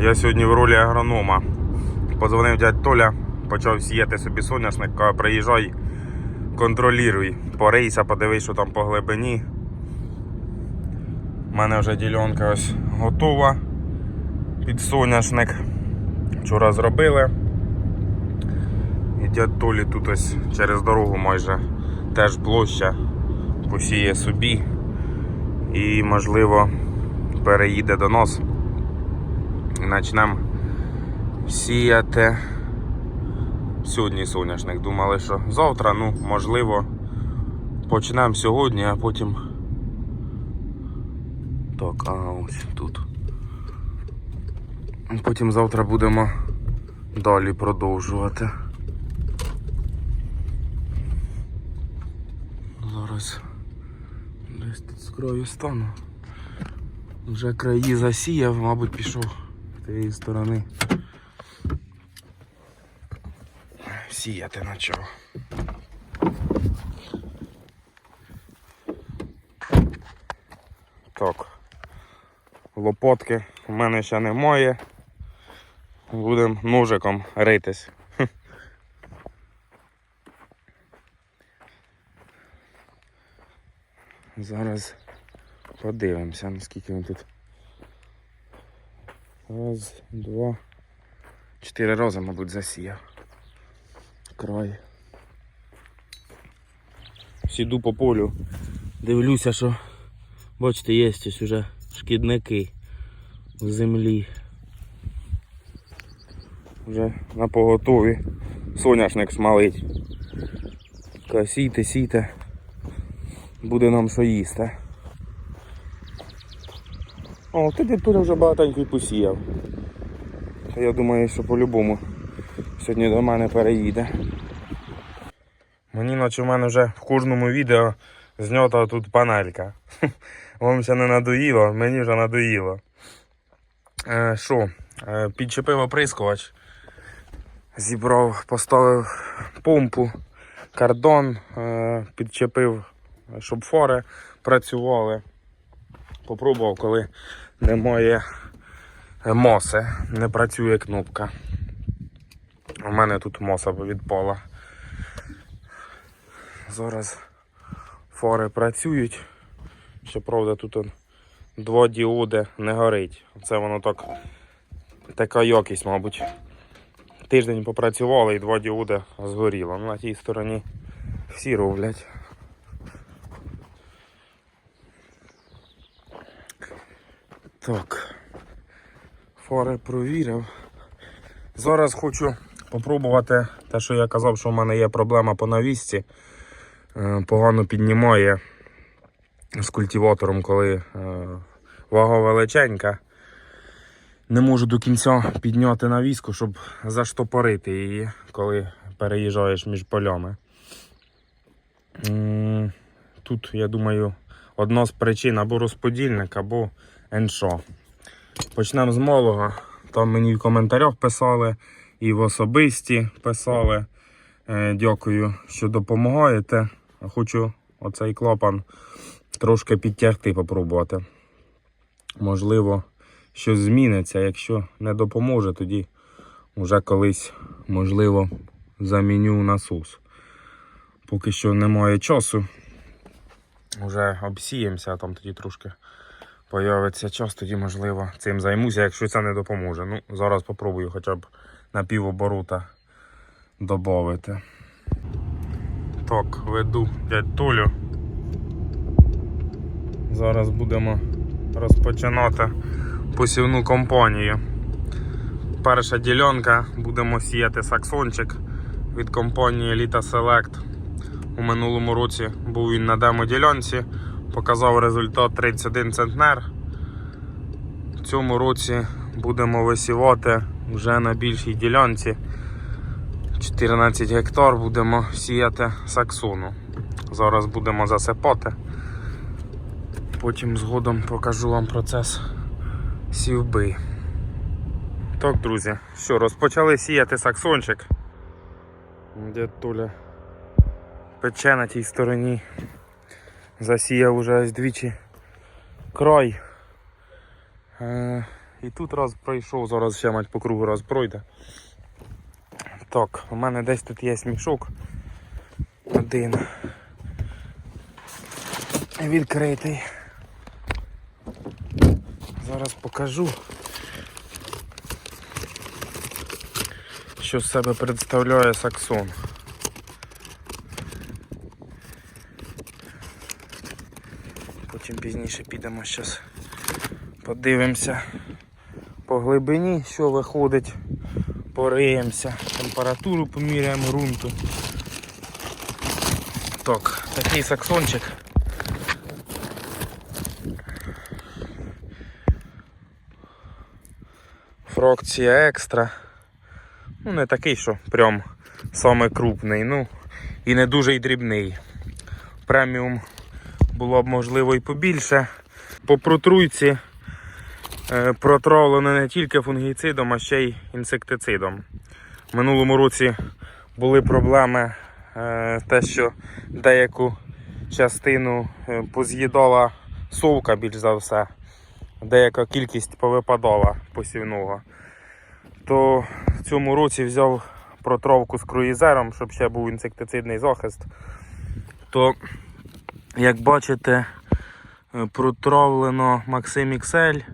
Я сьогодні в ролі агронома. Подзвонив дядь Толя, почав сіяти собі соняшник, каже, приїжджай, контролюй. Порийся, подивись, що там по глибині. У мене вже ділянка ось готова під соняшник. Вчора зробили. І дядь Толі тут ось через дорогу майже теж площа посіє собі і, можливо, переїде до нас. І почнемо сіяти сьогодні соняшник. Думали, що завтра, ну, можливо, почнемо сьогодні, а потім. Так, а ось тут. Потім завтра будемо далі продовжувати. Зараз десь тут з краю стану. Вже краї засіяв, мабуть, пішов тієї сторони. Сіяти почав. Так. Лопотки у мене ще немає. Будемо ножиком ритись. Зараз подивимося, наскільки він тут. Раз, два. Чотири рази, мабуть, засіяв. Край. Сіду по полю. Дивлюся, що бачите, є ось уже шкідники в землі. Вже на поготові соняшник шмалить. Така, Сійте, сійте буде нам що їсти. О, тоді тут вже багатенько й посіяв. Я думаю, що по-любому сьогодні до мене переїде. Мені наче в мене вже в кожному відео знята тут панелька. Вам ще не надоїло, мені вже надоїло. Е, Що, е, підчепив оприскувач, зібрав, поставив помпу, кардон, е, підчепив щоб фори працювали. Попробував, коли немає моси, не працює кнопка. У мене тут моса відпала. Зараз фори працюють. Щоправда, тут он два діоди не горить. Це воно так така якість, мабуть. Тиждень попрацювали і два діоди згоріло. Ну, На тій стороні всі роблять. Так. Фари провірив. Зараз хочу попробувати те, що я казав, що в мене є проблема по навісці. Е, Погано піднімає з культиватором, коли е, вага величенька. Не можу до кінця підняти навіску, щоб заштопорити її, коли переїжджаєш між полями. Тут, я думаю, одна з причин або розподільник, або НШО. Почнемо з малого. Там мені в коментарях писали і в особисті писали. Е, Дякую, що допомагаєте. Хочу оцей клапан трошки підтягти, попробувати. Можливо, щось зміниться. Якщо не допоможе, тоді вже колись, можливо, заміню насос. Поки що немає часу. Вже обсіємося, там тоді трошки появиться час, тоді можливо цим займуся, якщо це не допоможе. Ну, зараз спробую хоча б на пів оборота додати. Так, веду дядь Толю. Зараз будемо розпочинати посівну компанію. Перша ділянка будемо сіяти саксончик від компанії Elita Select. У минулому році був він на демо-ділянці, показав результат 31 центнер. В цьому році будемо висівати вже на більшій ділянці. 14 гектар будемо сіяти саксону. Зараз будемо засипати. Потім згодом покажу вам процес сівби. Так, друзі, що, розпочали сіяти саксончик. Де Толя пече на тій стороні. Засіяв уже двічі край. Е, І тут раз пройшов, зараз ще мать по кругу раз пройде. Так, у мене десь тут є мішок. Один. Відкритий. Зараз покажу. Що з себе представляє саксон. Потім пізніше підемо зараз подивимося по глибині, що виходить, пориємося, температуру поміряємо ґрунту. Так, такий саксончик. Фракція екстра. Ну, не такий, що прям саме крупний, ну і не дуже й дрібний. Преміум було б можливо і побільше. По протруйці е, протравлено не тільки фунгіцидом, а ще й інсектицидом. В минулому році були проблеми е, те, що деяку частину е, поз'їдала совка більш за все, деяка кількість повипадала посівного. То в цьому році взяв протравку з круїзером, щоб ще був інсектицидний захист. То, як бачите, е, протравлено Maxim XL,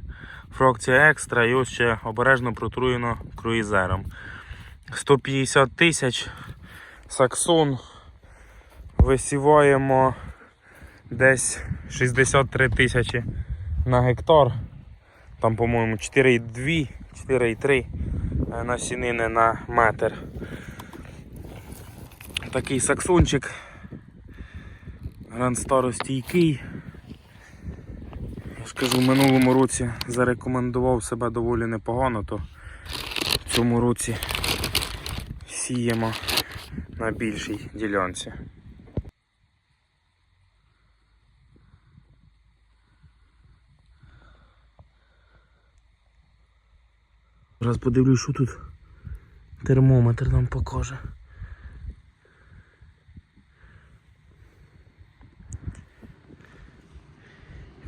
фракція екстра і ось ще обережно протруєно круїзером. 150 тисяч саксон висіваємо десь 63 тисячі на гектар. Там, по-моєму, 4,2, 4,3 е, насінини на метр. Такий саксончик. Гранд старостійкий. Я ж кажу, в минулому році зарекомендував себе доволі непогано, то в цьому році сіємо на більшій ділянці. Зараз подивлюсь, що тут термометр нам покаже.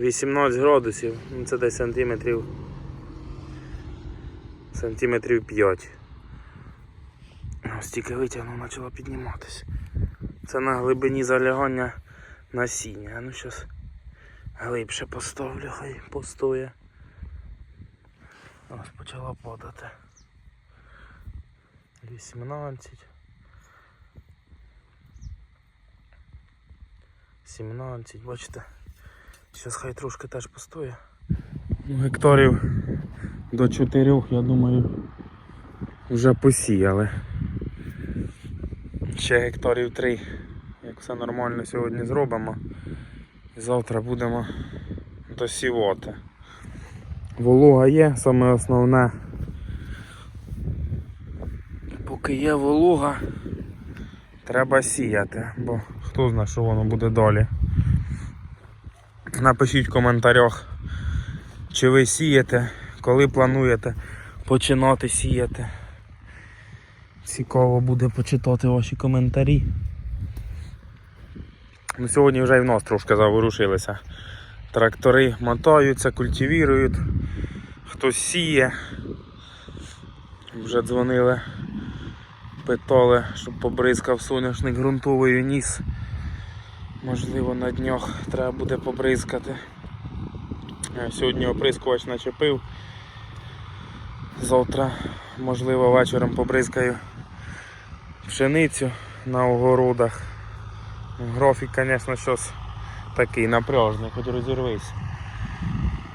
Вісімнадцять градусів, ну це десь сантиметрів. Сантиметрів 5. Ось тільки витягнув, почала підніматися. Це на глибині залягання насіння. Ну зараз глибше поставлю, хай постоє. Ось почала падати. 18. 17, бачите? Зараз хай трошки теж постоє. Гектарів до 4, я думаю, вже посіяли. Ще гектарів 3, як все нормально сьогодні зробимо. І завтра будемо досівати. Волога є, саме основне. Поки є волога, треба сіяти, бо хто знає, що воно буде далі. Напишіть в коментарях, чи ви сієте, коли плануєте починати сіяти. Цікаво буде почитати ваші коментарі. Ну, Сьогодні вже і в нас трошки заворушилися. Трактори мотаються, культивірують, хтось сіє. Вже дзвонили, питали, щоб побризкав соняшник ґрунтовою ніс. Можливо на днях треба буде побризкати. Е, Сьогодні оприскувач начепив. Завтра, можливо, вечором побризкаю пшеницю на огородах. Графік, звісно, щось такий напряжний, хоч розірвись.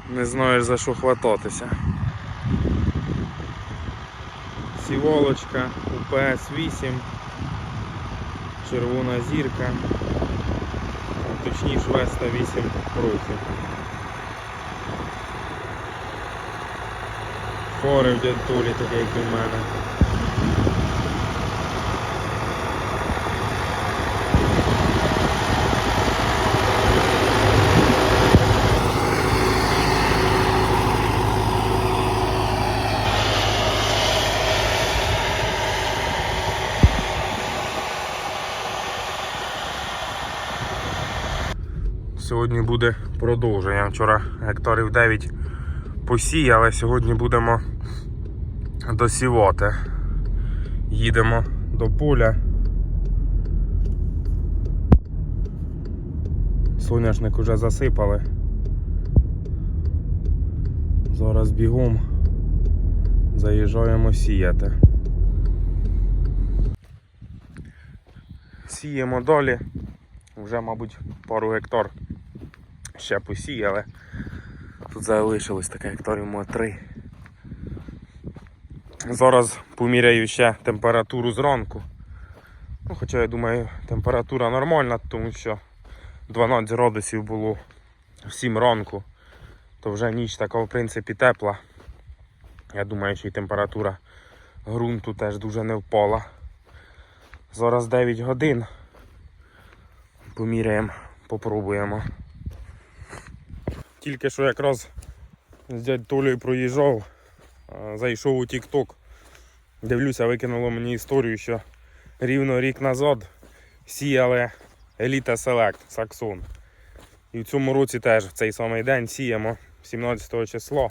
Не знаєш за що хвататися. Сіволочка, УПС 8, червона зірка, точніше Веста 8 років. Фори в дядтулі такі, як у мене. Сьогодні буде продовження. Вчора гектарів 9 посіяли. Сьогодні будемо досівати. Їдемо до поля. Соняшник уже засипали. Зараз бігом заїжджаємо сіяти. Сіємо далі. Вже, мабуть, пару гектар ще посіяли. Тут залишилось таке гектарів мо три. Зараз поміряю ще температуру зранку. Ну, хоча я думаю, температура нормальна, тому що 12 градусів було в 7 ранку, то вже ніч така в принципі тепла. Я думаю, що і температура ґрунту теж дуже не впала. Зараз 9 годин. Поміряємо, попробуємо. Тільки що якраз з дядь Толею проїжджав, зайшов у TikTok. Дивлюся, викинуло мені історію, що рівно рік назад сіяли Еліта Селект Саксон. І в цьому році теж в цей самий день сіємо 17 числа.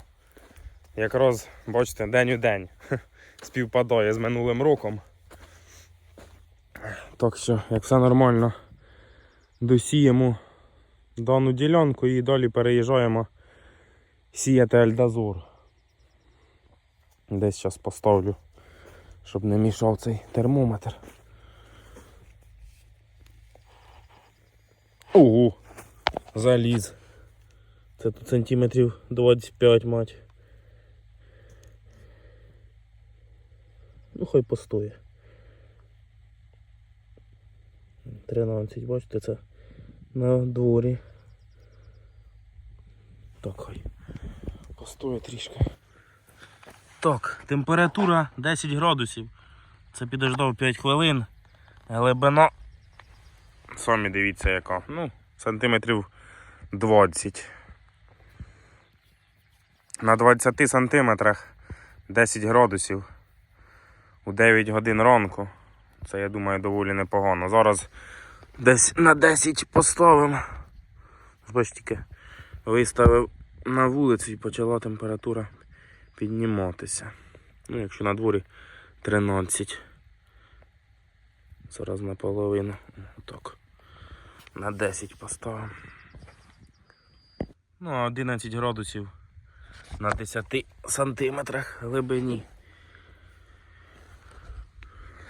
Якраз, бачите, день у день співпадає з минулим роком. Так що, як все нормально, досіємо дану ділянку і далі переїжджаємо сіяти Альдазор. Десь зараз поставлю, щоб не мішав цей термометр. Ого, заліз. Це тут сантиметрів 25 мать. Ну хай постоє. 13, бачите, це на дворі. Так, хай. Постоє трішки. Так, температура 10 градусів. Це підождав 5 хвилин. Глибина. Самі дивіться яка. Ну, сантиметрів 20. На 20 сантиметрах 10 градусів у 9 годин ранку. Це, я думаю, доволі непогано. Зараз десь на 10 поставимо. Бачите, виставив на вулицю і почала температура підніматися. Ну, якщо на дворі 13. Зараз наполовину. Так. На 10 поставимо. Ну, а 11 градусів на 10 сантиметрах глибині.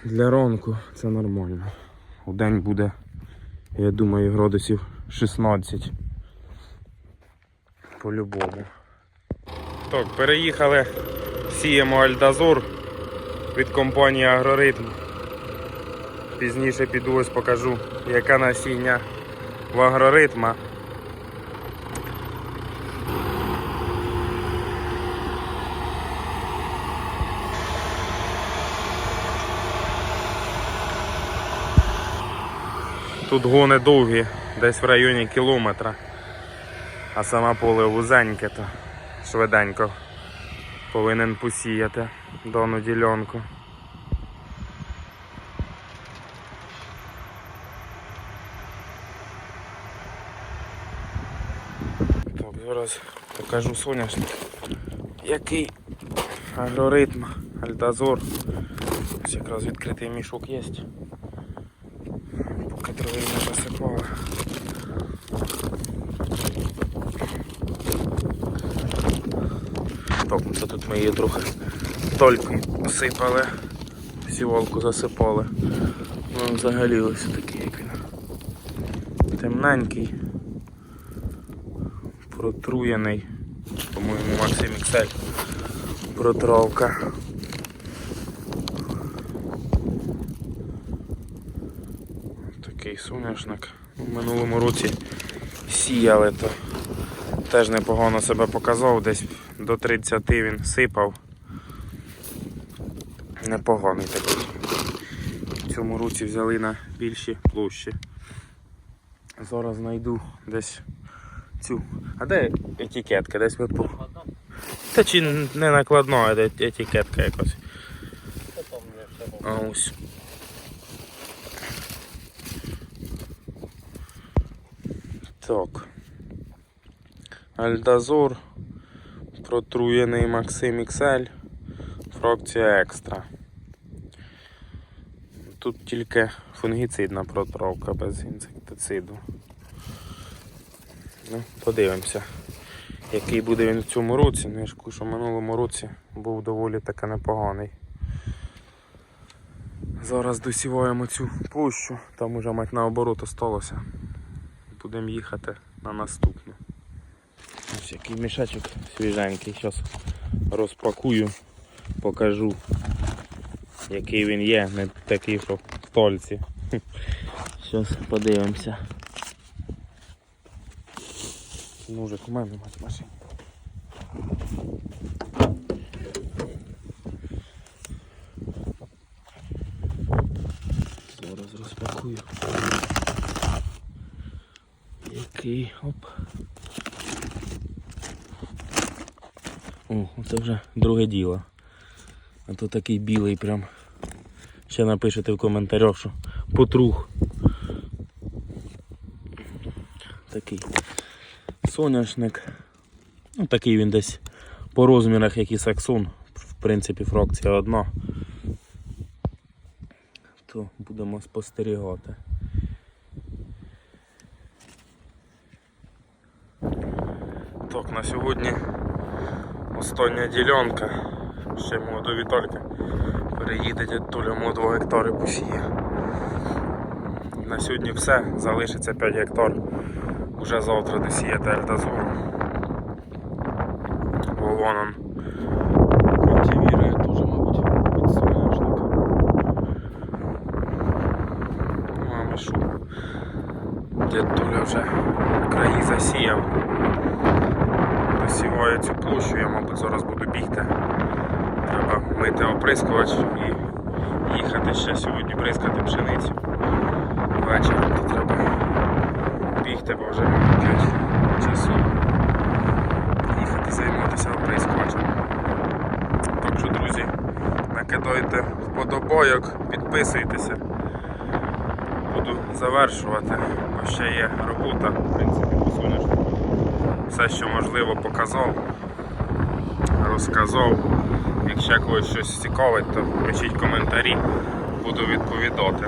Для ранку це нормально. У день буде, я думаю, градусів 16. По-любому. Так, переїхали, сіємо Альдазор від компанії Агроритм. Пізніше піду ось покажу, яке насіння в агроритма. Тут гони довгі, десь в районі кілометра. А саме поле вузеньке, то швиденько повинен посіяти дану ділянку. Так, зараз покажу соняшник. Який агроритм, альдазор. Ось якраз відкритий мішок є. Поки траві не засипали. Це тут ми її трохи тольком посипали, сівалку засипали. Ну, взагалі ось такий як він. Темненький, протруєний, по-моєму Максим Іксель протравка. Такий соняшник. В минулому році сіяли, то теж непогано себе показав, десь до 30 він сипав. Непоганий такий. В цьому році взяли на більші площі. Зараз знайду десь цю. А де етикетка? Десь ви по. Та чи не накладно, а де етикетка якось. А ось. Так. Альдазор Протруєний Максим XL, фракція екстра. Тут тільки фунгіцидна протравка без інсектициду. Ну, подивимося, який буде він в цьому році. Ну, я ж кажу, що в минулому році був доволі таки непоганий. Зараз досіваємо цю площу, там уже мать наоборот осталося. Будемо їхати на наступну. Який мішечок свіженький. Зараз розпакую, покажу, який він є, не такий, що в тольці. Зараз подивимося. Ножик у мене мать машині. Зараз розпакую. Який оп. О, це вже друге діло. А то такий білий прям. Ще напишете в коментарях, що потрух. Такий соняшник. Ну, такий він десь по розмірах, як і саксон. В принципі, фракція одна. То будемо спостерігати. Так, на сьогодні остання ділянка. Ще мого до Вітальки. Переїде дядь Толя 2 гектари посіє. На сьогодні все, залишиться 5 гектар. Уже завтра досіяти альдазору. Вованом. Культивірує теж, мабуть, під соняшник. Ну, а ми що? Дядь Толя вже краї засіяв. Досіваю цю площу, я, мабуть, зараз буду бігти. Треба мити оприскувач і їхати ще сьогодні бризкати пшеницю. Вечором то треба бігти, бо вже 5 часу. Їхати займатися оприскувачем. Так що, друзі, накидайте вподобайок, підписуйтеся. Буду завершувати, бо ще є робота, в принципі, по соняшнику. Все, що можливо, показав, розказав. Якщо когось щось цікавить, то пишіть коментарі, буду відповідати.